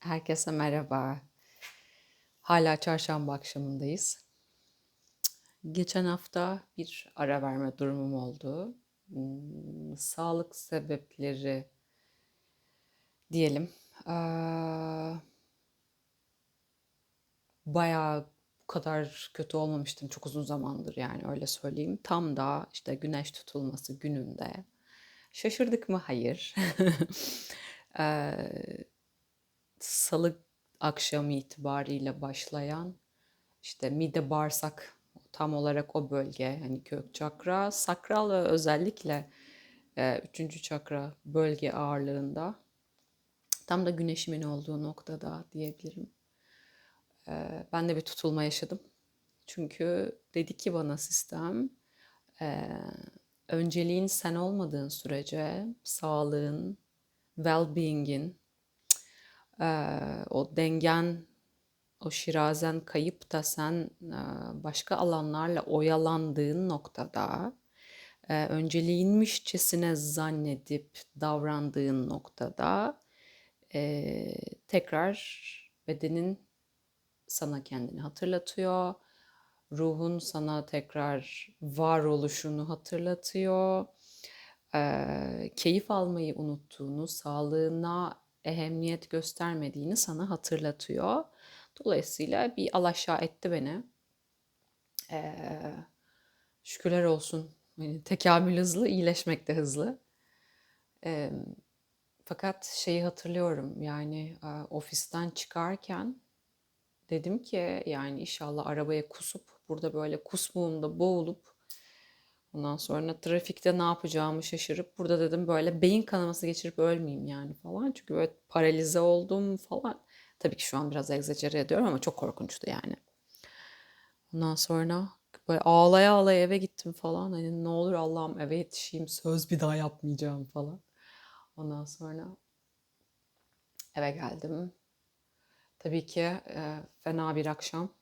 Herkese merhaba. Hala çarşamba akşamındayız. Geçen hafta bir ara verme durumum oldu. Hmm, sağlık sebepleri diyelim. Bayağı bu kadar kötü olmamıştım çok uzun zamandır yani öyle söyleyeyim. Tam da işte güneş tutulması gününde. Şaşırdık mı? Hayır. Salı akşamı itibariyle başlayan işte mide bağırsak tam olarak o bölge hani kök çakra, sakral ve özellikle e, üçüncü çakra bölge ağırlığında tam da güneşimin olduğu noktada diyebilirim. E, ben de bir tutulma yaşadım. Çünkü dedi ki bana sistem e, önceliğin sen olmadığın sürece sağlığın, well-being'in, e, o dengen, o şirazen kayıp da sen e, başka alanlarla oyalandığın noktada e, önceliğinmişçesine zannedip davrandığın noktada e, tekrar bedenin sana kendini hatırlatıyor. Ruhun sana tekrar varoluşunu hatırlatıyor. Ee, keyif almayı unuttuğunu, sağlığına ehemmiyet göstermediğini sana hatırlatıyor. Dolayısıyla bir alaşağı etti beni. Ee, şükürler olsun. Yani tekamül hızlı, iyileşmek de hızlı. Ee, fakat şeyi hatırlıyorum yani ofisten çıkarken dedim ki yani inşallah arabaya kusup burada böyle kusmuğumda boğulup ondan sonra trafikte ne yapacağımı şaşırıp burada dedim böyle beyin kanaması geçirip ölmeyeyim yani falan. Çünkü böyle paralize oldum falan. Tabii ki şu an biraz egzajere ediyorum ama çok korkunçtu yani. Ondan sonra böyle ağlaya ağlaya eve gittim falan. Hani ne olur Allah'ım eve yetişeyim söz bir daha yapmayacağım falan. Ondan sonra eve geldim. Tabii ki e, fena bir akşam.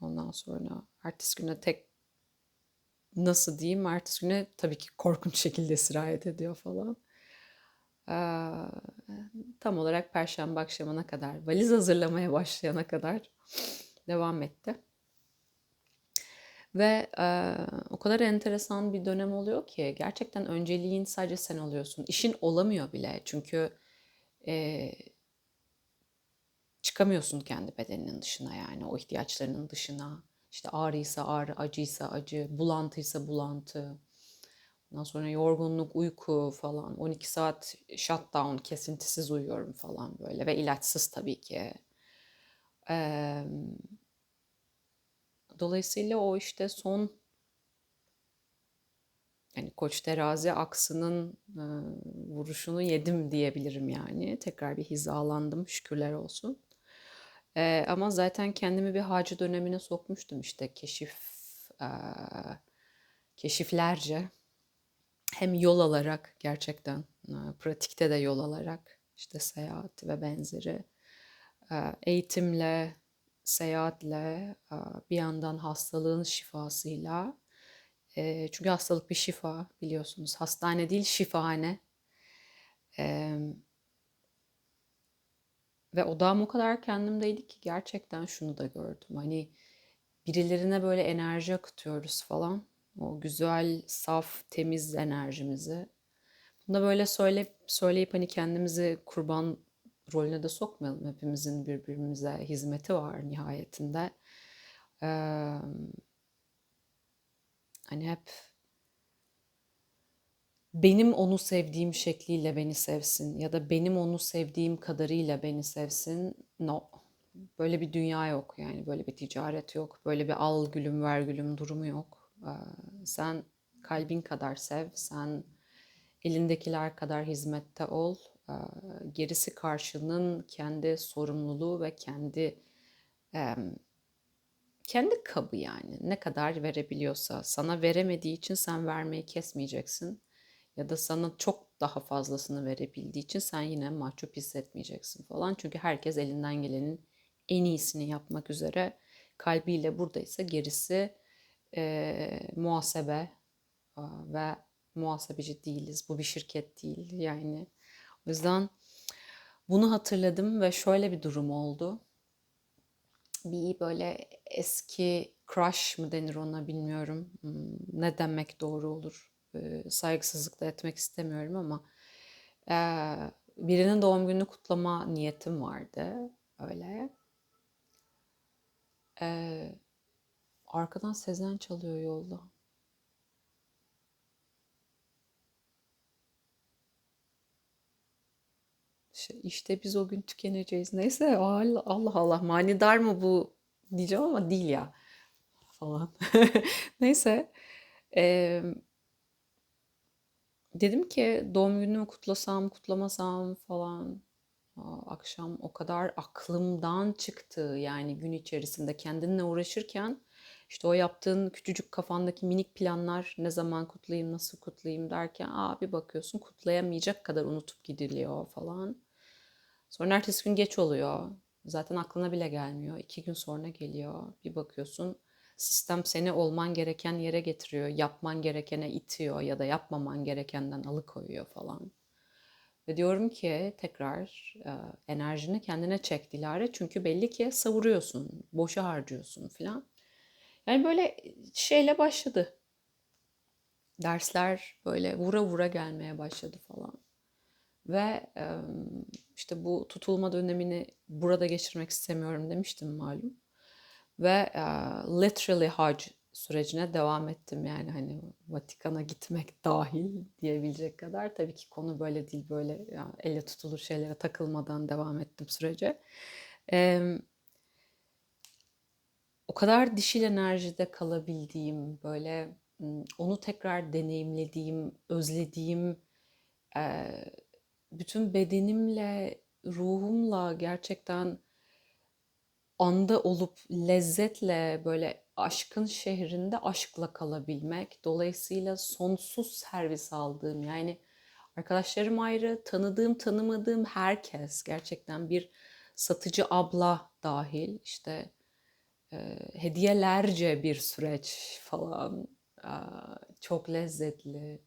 Ondan sonra ertesi güne tek nasıl diyeyim ertesi güne tabii ki korkunç şekilde sirayet ediyor falan. Ee, tam olarak perşembe akşamına kadar valiz hazırlamaya başlayana kadar devam etti. Ve e, o kadar enteresan bir dönem oluyor ki gerçekten önceliğin sadece sen oluyorsun. İşin olamıyor bile çünkü e, çıkamıyorsun kendi bedeninin dışına yani o ihtiyaçlarının dışına. İşte ağrıysa ağrı, acıysa acı, bulantıysa bulantı. Ondan sonra yorgunluk, uyku falan. 12 saat shutdown, kesintisiz uyuyorum falan böyle ve ilaçsız tabii ki. Ee, dolayısıyla o işte son yani Koç terazi aksının e, vuruşunu yedim diyebilirim yani. Tekrar bir hizalandım şükürler olsun. Ee, ama zaten kendimi bir hacı dönemine sokmuştum işte keşif e, keşiflerce. Hem yol alarak gerçekten e, pratikte de yol alarak işte seyahat ve benzeri e, eğitimle seyahatle e, bir yandan hastalığın şifasıyla e, çünkü hastalık bir şifa biliyorsunuz. Hastane değil şifahane. E, ve odağım o kadar kendimdeydi ki gerçekten şunu da gördüm. Hani birilerine böyle enerji akıtıyoruz falan. O güzel, saf, temiz enerjimizi. Bunu da böyle söyle, söyleyip hani kendimizi kurban rolüne de sokmayalım. Hepimizin birbirimize hizmeti var nihayetinde. Ee, hani hep benim onu sevdiğim şekliyle beni sevsin ya da benim onu sevdiğim kadarıyla beni sevsin. No. Böyle bir dünya yok yani böyle bir ticaret yok. Böyle bir al gülüm ver gülüm durumu yok. Sen kalbin kadar sev, sen elindekiler kadar hizmette ol. Gerisi karşının kendi sorumluluğu ve kendi kendi kabı yani ne kadar verebiliyorsa sana veremediği için sen vermeyi kesmeyeceksin ya da sana çok daha fazlasını verebildiği için sen yine mahcup hissetmeyeceksin falan. Çünkü herkes elinden gelenin en iyisini yapmak üzere kalbiyle buradaysa gerisi e, muhasebe ve muhasebeci değiliz. Bu bir şirket değil yani. O yüzden Bunu hatırladım ve şöyle bir durum oldu. Bir böyle eski crush mı denir ona bilmiyorum. Hmm, Ne demek doğru olur? Ee, Saygısızlık da etmek istemiyorum ama birinin doğum gününü kutlama niyetim vardı. Öyle. Ee, arkadan Sezen çalıyor yolda. İşte, biz o gün tükeneceğiz. Neyse Allah Allah, Allah manidar mı bu diyeceğim ama değil ya falan. Neyse. eee, dedim ki doğum günümü kutlasam kutlamasam falan. Akşam o kadar aklımdan çıktı yani gün içerisinde kendinle uğraşırken işte o yaptığın küçücük kafandaki minik planlar ne zaman kutlayayım nasıl kutlayayım derken aa bir bakıyorsun kutlayamayacak kadar unutup gidiliyor falan. Sonra ertesi gün geç oluyor. Zaten aklına bile gelmiyor. İki gün sonra geliyor. Bir bakıyorsun sistem seni olman gereken yere getiriyor. Yapman gerekene itiyor ya da yapmaman gerekenden alıkoyuyor falan. Ve diyorum ki tekrar e, enerjini kendine çek Dilara. Çünkü belli ki savuruyorsun, boşa harcıyorsun filan. Yani böyle şeyle başladı. Dersler böyle vura vura gelmeye başladı falan. Ve işte bu tutulma dönemini burada geçirmek istemiyorum demiştim malum. Ve e, literally hac sürecine devam ettim yani hani Vatikan'a gitmek dahil diyebilecek kadar. Tabii ki konu böyle değil böyle ya, elle tutulur şeylere takılmadan devam ettim sürece. E, o kadar dişil enerjide kalabildiğim böyle onu tekrar deneyimlediğim, özlediğim, e, bütün bedenimle, ruhumla gerçekten anda olup lezzetle böyle aşkın şehrinde aşkla kalabilmek. Dolayısıyla sonsuz servis aldığım yani arkadaşlarım ayrı, tanıdığım tanımadığım herkes gerçekten bir satıcı abla dahil işte e, hediyelerce bir süreç falan Aa, çok lezzetli,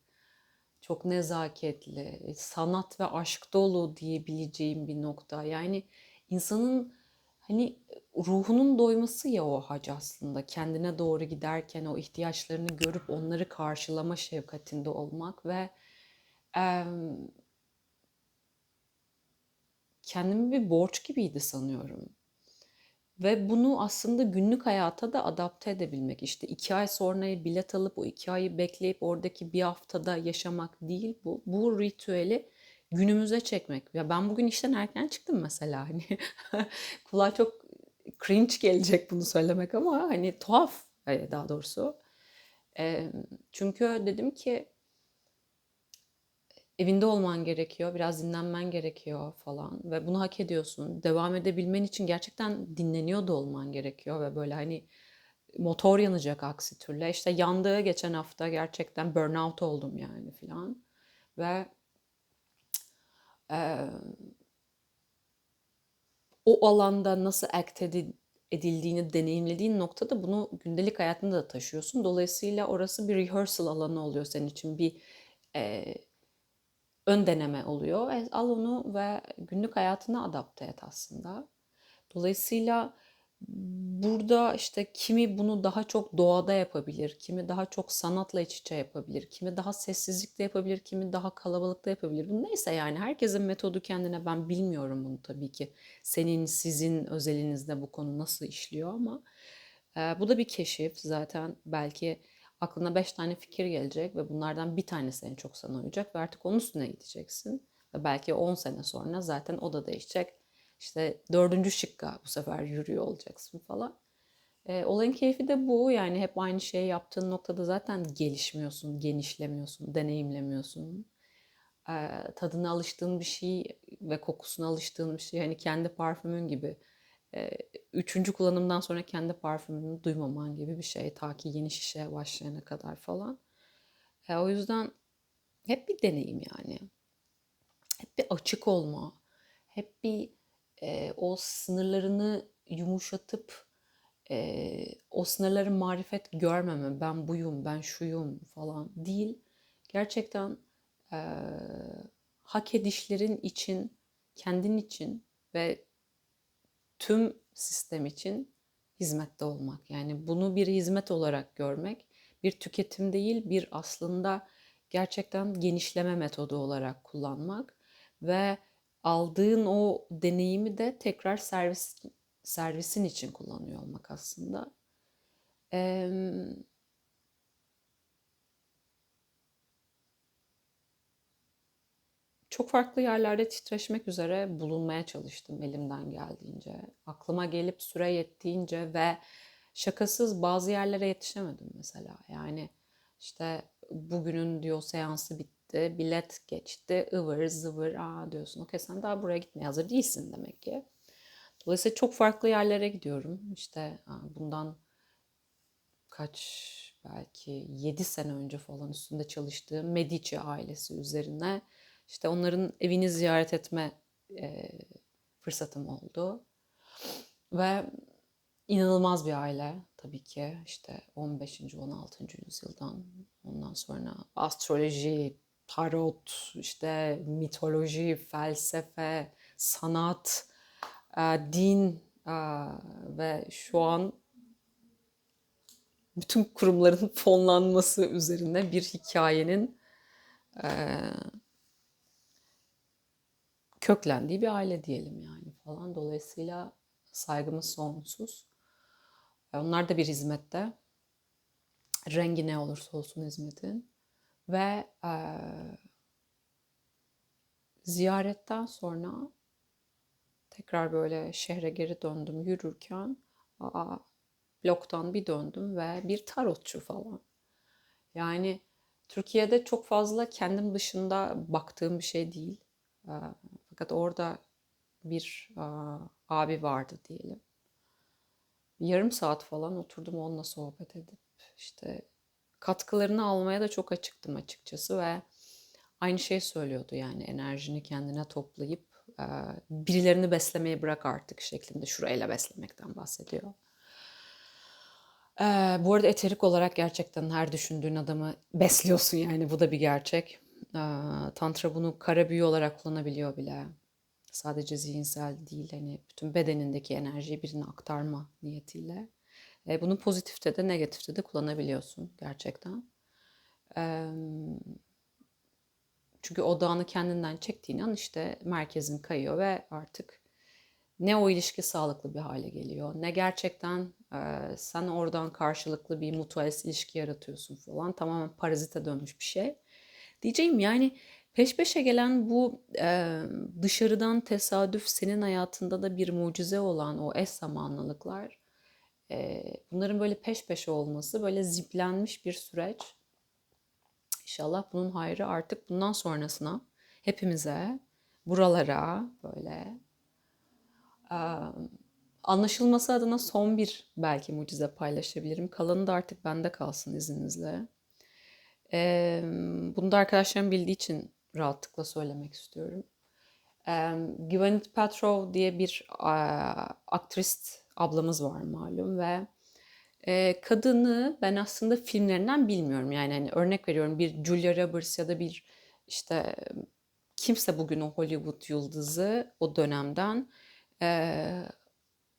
çok nezaketli, sanat ve aşk dolu diyebileceğim bir nokta. Yani insanın hani ruhunun doyması ya o hac aslında. Kendine doğru giderken o ihtiyaçlarını görüp onları karşılama şefkatinde olmak ve em, kendimi bir borç gibiydi sanıyorum. Ve bunu aslında günlük hayata da adapte edebilmek. İşte iki ay sonraya bilet alıp o iki ayı bekleyip oradaki bir haftada yaşamak değil bu. Bu ritüeli günümüze çekmek. Ya ben bugün işten erken çıktım mesela. Hani kulağa çok cringe gelecek bunu söylemek ama hani tuhaf e, daha doğrusu. Çünkü dedim ki evinde olman gerekiyor, biraz dinlenmen gerekiyor falan ve bunu hak ediyorsun. Devam edebilmen için gerçekten dinleniyor da olman gerekiyor ve böyle hani motor yanacak aksi türlü. İşte yandığı geçen hafta gerçekten burnout oldum yani filan ve o alanda nasıl act edildiğini deneyimlediğin noktada bunu gündelik hayatında da taşıyorsun. Dolayısıyla orası bir rehearsal alanı oluyor senin için. Bir e, ön deneme oluyor. E, al onu ve günlük hayatına adapte et aslında. Dolayısıyla burada işte kimi bunu daha çok doğada yapabilir, kimi daha çok sanatla iç içe yapabilir, kimi daha sessizlikte yapabilir, kimi daha kalabalıkta yapabilir. Bu neyse yani herkesin metodu kendine ben bilmiyorum bunu tabii ki. Senin, sizin özelinizde bu konu nasıl işliyor ama e, bu da bir keşif zaten belki aklına beş tane fikir gelecek ve bunlardan bir tanesi en çok sana uyacak ve artık onun üstüne gideceksin. Ve belki 10 sene sonra zaten o da değişecek. İşte dördüncü şıkka bu sefer yürüyor olacaksın falan. E, olayın keyfi de bu. Yani hep aynı şeyi yaptığın noktada zaten gelişmiyorsun, genişlemiyorsun, deneyimlemiyorsun. E, tadına alıştığın bir şey ve kokusuna alıştığın bir şey. Hani kendi parfümün gibi. E, üçüncü kullanımdan sonra kendi parfümünü duymaman gibi bir şey. Ta ki yeni şişeye başlayana kadar falan. E, o yüzden hep bir deneyim yani. Hep bir açık olma. Hep bir e, o sınırlarını yumuşatıp e, o sınırları marifet görmeme, ben buyum, ben şuyum falan değil. Gerçekten e, hak edişlerin için kendin için ve tüm sistem için hizmette olmak. Yani bunu bir hizmet olarak görmek, bir tüketim değil, bir aslında gerçekten genişleme metodu olarak kullanmak ve aldığın o deneyimi de tekrar servis servisin için kullanıyor olmak aslında. Ee, çok farklı yerlerde titreşmek üzere bulunmaya çalıştım elimden geldiğince. Aklıma gelip süre yettiğince ve şakasız bazı yerlere yetişemedim mesela. Yani işte bugünün diyor seansı bitti, bilet geçti, ıvır zıvır aa diyorsun. Okey sen daha buraya gitmeye hazır değilsin demek ki. Dolayısıyla çok farklı yerlere gidiyorum. İşte bundan kaç belki 7 sene önce falan üstünde çalıştığım Medici ailesi üzerine işte onların evini ziyaret etme e, fırsatım oldu. Ve inanılmaz bir aile tabii ki işte 15. 16. yüzyıldan ondan sonra astroloji, tarot, işte mitoloji, felsefe, sanat, din ve şu an bütün kurumların fonlanması üzerine bir hikayenin köklendiği bir aile diyelim yani falan. Dolayısıyla saygımız sonsuz. Onlar da bir hizmette. Rengi ne olursa olsun hizmetin. Ve e, ziyaretten sonra tekrar böyle şehre geri döndüm yürürken aa, bloktan bir döndüm ve bir tarotçu falan. Yani Türkiye'de çok fazla kendim dışında baktığım bir şey değil. Fakat orada bir abi vardı diyelim. Yarım saat falan oturdum onunla sohbet edip işte katkılarını almaya da çok açıktım açıkçası ve aynı şey söylüyordu yani enerjini kendine toplayıp birilerini beslemeye bırak artık şeklinde şurayla beslemekten bahsediyor. bu arada eterik olarak gerçekten her düşündüğün adamı besliyorsun yani bu da bir gerçek. Tantra bunu kara büyü olarak kullanabiliyor bile. Sadece zihinsel değil hani bütün bedenindeki enerjiyi birine aktarma niyetiyle. E, bunu pozitifte de negatifte de kullanabiliyorsun gerçekten. E, çünkü odağını kendinden çektiğin an işte merkezin kayıyor ve artık ne o ilişki sağlıklı bir hale geliyor ne gerçekten e, sen oradan karşılıklı bir mutualist ilişki yaratıyorsun falan tamamen parazite dönmüş bir şey. Diyeceğim yani peş peşe gelen bu e, dışarıdan tesadüf senin hayatında da bir mucize olan o eş zamanlılıklar bunların böyle peş peşe olması böyle ziplenmiş bir süreç. İnşallah bunun hayrı artık bundan sonrasına hepimize buralara böyle anlaşılması adına son bir belki mucize paylaşabilirim. Kalanı da artık bende kalsın izninizle. Bunu da arkadaşlarım bildiği için rahatlıkla söylemek istiyorum. Gwyneth Paltrow diye bir aktrist ablamız var malum ve e, kadını ben aslında filmlerinden bilmiyorum. Yani hani örnek veriyorum bir Julia Roberts ya da bir işte kimse bugün o Hollywood yıldızı o dönemden e,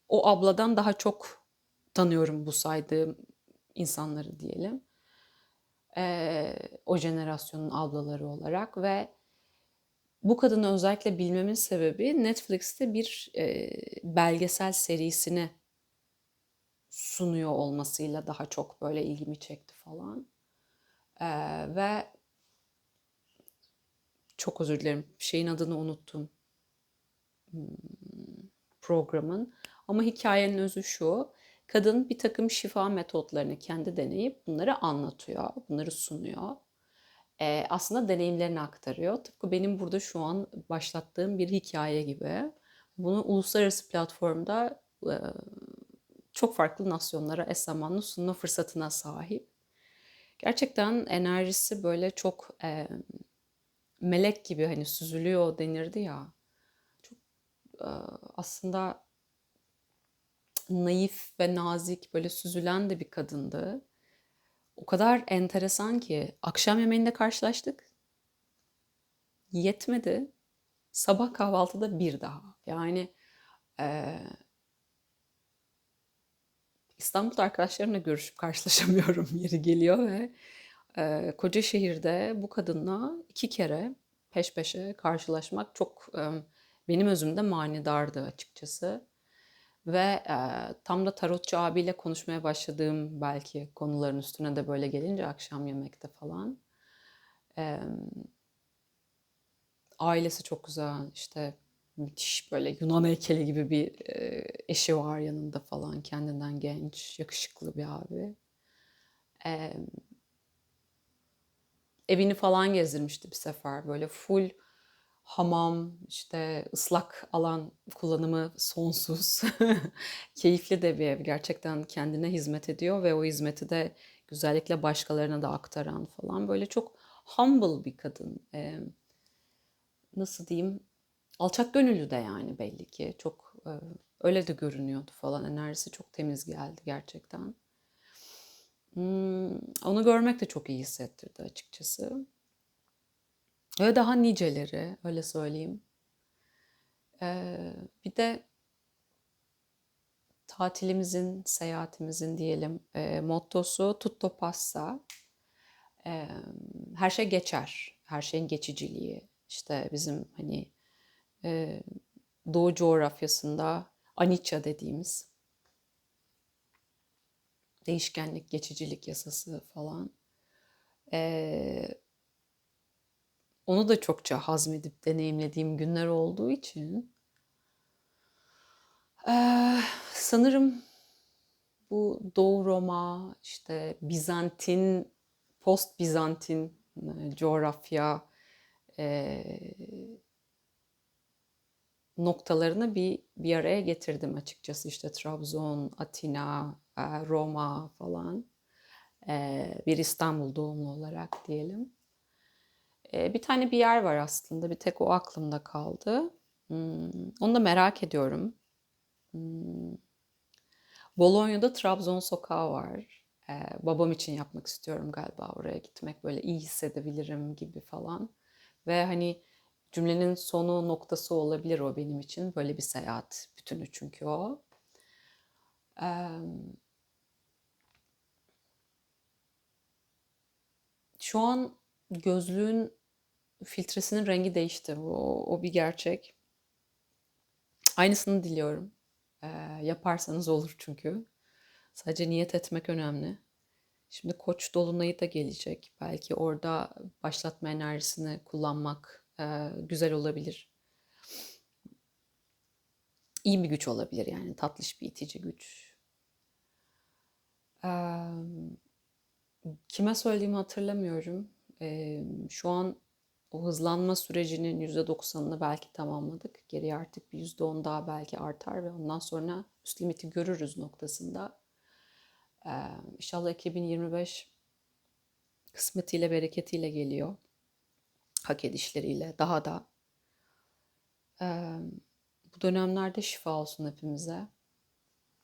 o abladan daha çok tanıyorum bu saydığım insanları diyelim e, o jenerasyonun ablaları olarak ve bu kadını özellikle bilmemin sebebi Netflix'te bir e, belgesel serisini sunuyor olmasıyla daha çok böyle ilgimi çekti falan. E, ve çok özür dilerim şeyin adını unuttum hmm, programın. Ama hikayenin özü şu. Kadın bir takım şifa metotlarını kendi deneyip bunları anlatıyor, bunları sunuyor. Ee, aslında deneyimlerini aktarıyor. Tıpkı benim burada şu an başlattığım bir hikaye gibi. Bunu uluslararası platformda e, çok farklı nasyonlara eş zamanlı sunma fırsatına sahip. Gerçekten enerjisi böyle çok e, melek gibi hani süzülüyor denirdi ya. Çok e, aslında naif ve nazik böyle süzülen de bir kadındı. O kadar enteresan ki akşam yemeğinde karşılaştık. Yetmedi. Sabah kahvaltıda bir daha. Yani eee, İstanbul'da arkadaşlarımla görüşüp karşılaşamıyorum yeri geliyor ve eee koca şehirde bu kadınla iki kere peş peşe karşılaşmak çok em, benim özümde manidardı açıkçası. Ve eee, tam da tarotçu abiyle konuşmaya başladığım belki konuların üstüne de böyle gelince akşam yemekte falan. em, ailesi çok güzel işte müthiş böyle Yunan heykeli gibi bir e, eşi var yanında falan kendinden genç yakışıklı bir abi. Em, evini falan gezdirmişti bir sefer böyle full hamam işte ıslak alan kullanımı sonsuz. Keyifli de bir ev. Gerçekten kendine hizmet ediyor ve o hizmeti de güzellikle başkalarına da aktaran falan. Böyle çok humble bir kadın. Em, nasıl diyeyim? Alçak gönüllü de yani belli ki. Çok e, öyle de görünüyordu falan. Enerjisi çok temiz geldi gerçekten. Hmm, onu görmek de çok iyi hissettirdi açıkçası. Ve daha niceleri öyle söyleyeyim. Ee, bir de tatilimizin, seyahatimizin diyelim e, mottosu tutto passa. Ee, her şey geçer. Her şeyin geçiciliği. İşte bizim hani e, Doğu coğrafyasında anicca dediğimiz değişkenlik, geçicilik yasası falan. Ee, onu da çokça hazmedip deneyimlediğim günler olduğu için eee, sanırım bu Doğu Roma, işte Bizantin, post Bizantin e, coğrafya eee, noktalarını bir bir araya getirdim açıkçası. İşte Trabzon, Atina, e, Roma falan. Bir İstanbul doğumlu olarak diyelim. Eee, bir tane bir yer var aslında. Bir tek o aklımda kaldı. Hmm, onu da merak ediyorum. Hmm, Bolonya'da Trabzon sokağı var. Eee, babam için yapmak istiyorum galiba oraya gitmek. Böyle iyi hissedebilirim gibi falan. Ve hani cümlenin sonu noktası olabilir o benim için. Böyle bir seyahat bütünü çünkü o. Eee, şu an gözlüğün filtresinin rengi değişti. O, o bir gerçek. Aynısını diliyorum. Ee, yaparsanız olur çünkü. Sadece niyet etmek önemli. Şimdi Koç dolunayı da gelecek. Belki orada başlatma enerjisini kullanmak e, güzel olabilir. İyi bir güç olabilir yani tatlış bir itici güç. Ee, kime söylediğimi hatırlamıyorum. Ee, şu an o hızlanma sürecinin %90'ını belki tamamladık. Geriye artık bir %10 daha belki artar ve ondan sonra üst limiti görürüz noktasında. Ee, inşallah 2025 kısmetiyle, bereketiyle geliyor. Hak edişleriyle daha da. Ee, bu dönemlerde şifa olsun hepimize.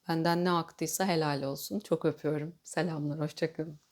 Benden ne aktıysa helal olsun. Çok öpüyorum. Selamlar, hoşçakalın.